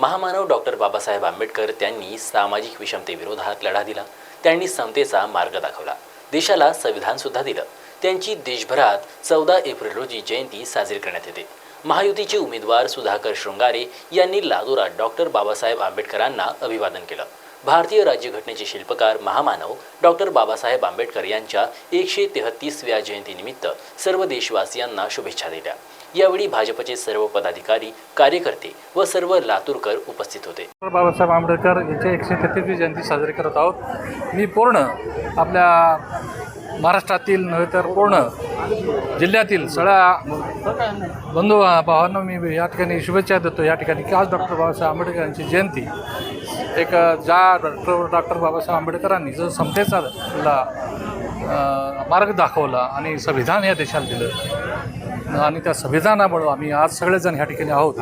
महामानव डॉक्टर बाबासाहेब आंबेडकर त्यांनी सामाजिक विषमतेविरोधात लढा दिला. त्यांनी समतेचा मार्ग दाखवला. देशाला संविधान सुद्धा दिलं. त्यांची देशभरात चौदा एप्रिल रोजी जयंती साजरी करण्यात येते. महायुतीचे उमेदवार सुधाकर शृंगारे यांनी लातूरात डॉक्टर बाबासाहेब आंबेडकरांना अभिवादन केलं. भारतीय राज्यघटनेचे शिल्पकार महामानव डॉक्टर बाबासाहेब आंबेडकर यांच्या एकशे तेहतीसव्या जयंतीनिमित्त सर्व देशवासियांना शुभेच्छा दिल्या. यावेळी भाजपचे सर्व पदाधिकारी कार्यकर्ते व सर्व लातूरकर उपस्थित होते. डॉक्टर बाबासाहेब आंबेडकर यांच्या एकशे तेहतीसवी जयंती साजरी करत आहोत. मी पूर्ण आपल्या महाराष्ट्रातील नव्हे तर पूर्ण जिल्ह्यातील सगळ्या बंधू भावांना मी या ठिकाणी शुभेच्छा देतो. या ठिकाणी की आज डॉक्टर बाबासाहेब आंबेडकर यांची जयंती एक ज्या डॉक्टर डॉक्टर बाबासाहेब आंबेडकरांनी जर समतेचा मार्ग दाखवला आणि संविधान या देशाला दिलं. आणि त्या संविधानामुळं आम्ही आज सगळेजण ह्या ठिकाणी आहोत.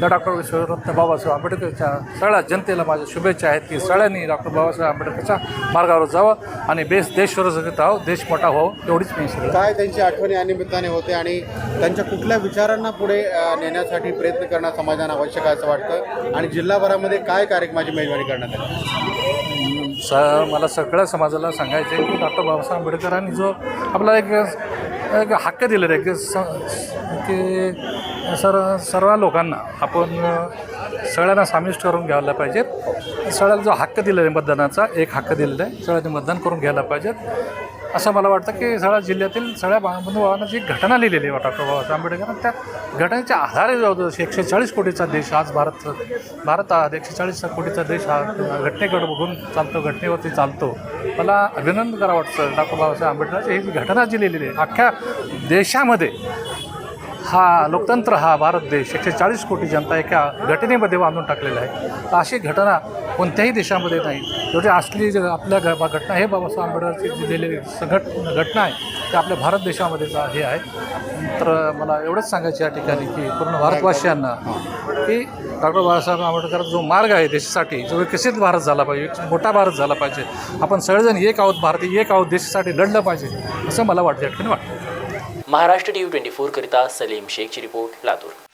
त्या डॉक्टर विश्वरत्न बाबासाहेब आंबेडकरच्या सगळ्या जनतेला माझ्या शुभेच्छा आहेत की सगळ्यांनी डॉक्टर बाबासाहेब आंबेडकरच्या मार्गावर जावं आणि बेस देश सुरक्षित राहावं देश मोठा व्हावं एवढीच मी सगळं काय त्यांची आठवणी या निमित्ताने होते आणि त्यांच्या कुठल्या विचारांना पुढे नेण्यासाठी प्रयत्न करणं समाजाला आवश्यक आहे असं वाटतं? आणि जिल्हाभरामध्ये काय कार्यक्रमाची मेजवानी करण्यात आली? स मला सगळ्या समाजाला सांगायचं आहे की डॉक्टर बाबासाहेब आंबेडकरांनी जो आपला एक एक हक्क दिलेला आहे. की स की सर सर्व लोकांना आपण सगळ्यांना सामील करून घ्यायला पाहिजेत सगळ्याला जो हक्क दिलेला आहे मतदानाचा एक हक्क दिलेला आहे. सगळ्यांनी मतदान करून घ्यायला पाहिजेत असं मला वाटतं की सगळ्या जिल्ह्यातील सगळ्या बा- बंधुभावांना जी घटना लिहिलेली आहे डॉक्टर बाबासाहेब आंबेडकर त्या घटनेच्या आधारे जाऊ एकशे चाळीस कोटीचा देश आज भारत भारत हा एकशे चाळीस कोटीचा देश हा घटनेकडे बघून चालतो घटनेवरती चालतो. मला अभिनंदन करावं वाटतं डॉक्टर बाबासाहेब आंबेडकरांची ही जी घटना जी लिहिलेली आहे अख्ख्या देशामध्ये हा लोकतंत्र हा भारत देश. एकशे चाळीस कोटी जनता एका घटनेमध्ये बांधून टाकलेला आहे. तर अशी घटना कोणत्याही देशामध्ये नाही. एवढी असली जी आपल्या घ घटना हे बाबासाहेब आंबेडकरची जी लिहिलेली संघट घटना आहे ते आपल्या भारत देशामध्ये हे आहे. तर मला एवढंच सांगायचं या ठिकाणी की पूर्ण भारतवासियांना की डॉक्टर बाबासाहेब आंबेडकर जो मार्ग आहे देशासाठी जो विकसित भारत झाला पाहिजे मोठा भारत झाला पाहिजे. आपण सगळेजण एक आहोत भारतीय एक आहोत देशासाठी लढलं पाहिजे असं मला वाटतं या ठिकाणी वाटतं. महाराष्ट्र टी व्ही ट्वेंटी फोरकरिता सलीम शेखची रिपोर्ट लातूर.